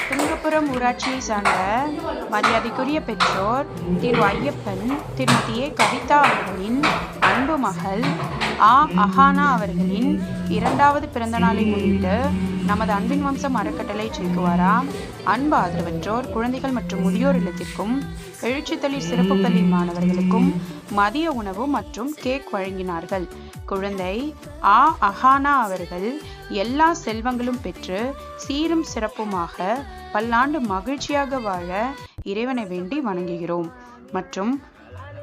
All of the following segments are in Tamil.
திருவனந்தபுரம் ஊராட்சியை சார்ந்த மரியாதைக்குரிய பெற்றோர் திரு ஐயப்பன் திருமதி கவிதா அவர்களின் அன்பு மகள் ஆ அஹானா அவர்களின் இரண்டாவது பிறந்த நாளை முன்னிட்டு நமது அன்பின் வம்சம் அறக்கட்டளை சேக்குவாரா அன்பு ஆதரவற்றோர் குழந்தைகள் மற்றும் முதியோர் இல்லத்திற்கும் எழுச்சித்தளிர் சிறப்பு பள்ளி மாணவர்களுக்கும் மதிய உணவு மற்றும் கேக் வழங்கினார்கள். குழந்தை ஆ அஹானா அவர்கள் எல்லா செல்வங்களும் பெற்று சீரும் சிறப்புமாக பல்லாண்டு மகிழ்ச்சியாக வாழ இறைவனை வேண்டி வணங்குகிறோம். மற்றும்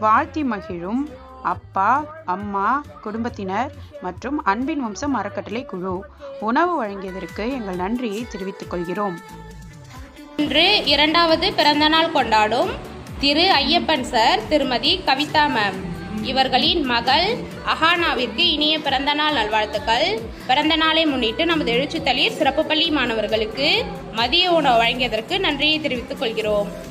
வாழ்த்தி மகிழும் அப்பா அம்மா குடும்பத்தினர் மற்றும் அன்பின் வம்சம் அறக்கட்டளை குழு உணவு வழங்கியதற்கு எங்கள் நன்றியை தெரிவித்துக் கொள்கிறோம். இன்று இரண்டாவது பிறந்தநாள் கொண்டாடும் திரு ஐயப்பன் சார் திருமதி கவிதா மேம் இவர்களின் மகள் அஹானாவிற்கு இனிய பிறந்தநாள் நல்வாழ்த்துக்கள். பிறந்த நாளை முன்னிட்டு நமது எழுச்சித்தளிர் சிறப்பு பள்ளி மாணவர்களுக்கு மதிய உணவு வழங்கியதற்கு நன்றியை தெரிவித்துக் கொள்கிறோம்.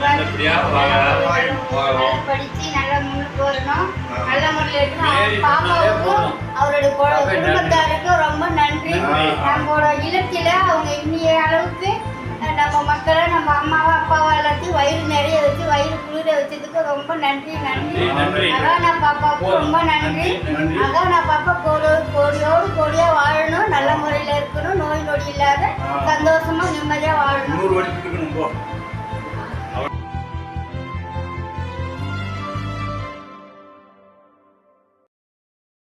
அவரோட ஆசீர்வாதம் நல்லபடியா வாழ, வாழணும். படிச்சு நல்லா முன்னுக்கு வரணும். நல்ல முறையில் இருக்கணும். பாப்பாவுக்கும் அவரோட. குடும்பத்தாருக்கும் ரொம்ப நன்றி. நம்மளோட இல்லத்தில அவங்க இன்னைய அளவுக்கு நம்ம மக்களை நம்ம அம்மாவா அப்பாவா எல்லாத்தையும் வயிறு நிறைய வச்சு வயிறு குளிர வச்சதுக்கு ரொம்ப நன்றி நன்றி. நன்றி. அகானா பாப்பாவுக்கு ரொம்ப நன்றி. நன்றி. அகானா பாப்பா கோடி கோடியோடு கோடியா வாழணும். நல்ல முறையில் இருக்கணும். நோய் நொடி இல்லாத சந்தோஷமா நிம்மதியா வாழணும்.